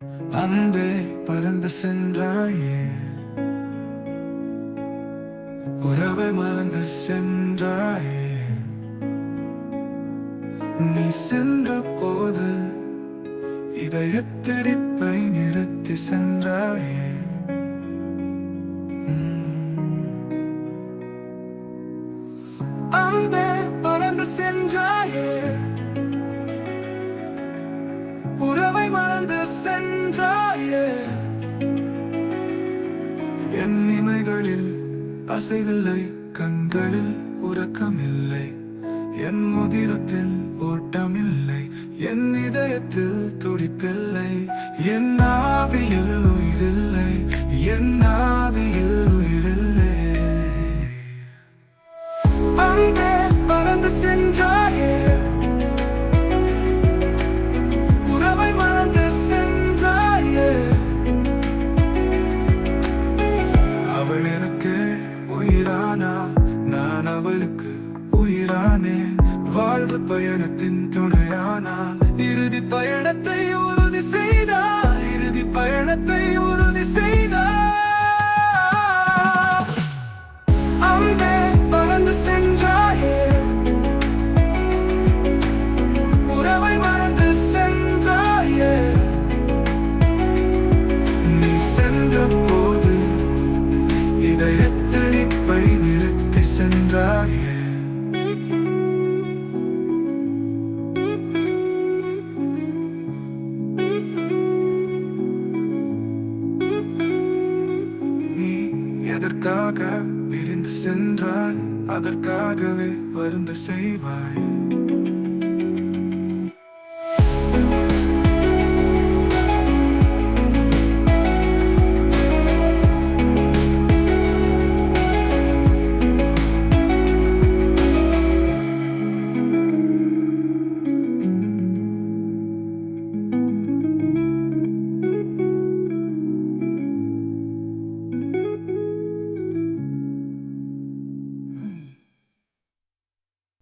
அன்பே பறந்து சென்றாயே. உறவை மறந்து சென்றாயே. நீ சென்ற போது இதயத்திடிப்பை நிறுத்தி சென்றாயே. அன்பே பறந்து சென்றாயே. மறந்து சென்றாயே. என் இமைகளில் அசைவில்லை கண்களில் உறக்கமில்லை. என் முதிரத்தில் ஓட்டமில்லை என் இதயத்தில் துடிப்பில்லை. என் ஆவியில் உயிரில்லை என் உயிரானேன் வாழ்வு பயணத்தின் துணையானா இறுதி பயணத்தை உறுதி செய்தா இறுதி பயணத்தை எதற்காக பிரிந்து சென்றாய். அதற்காகவே வருந்து செய்வாய்.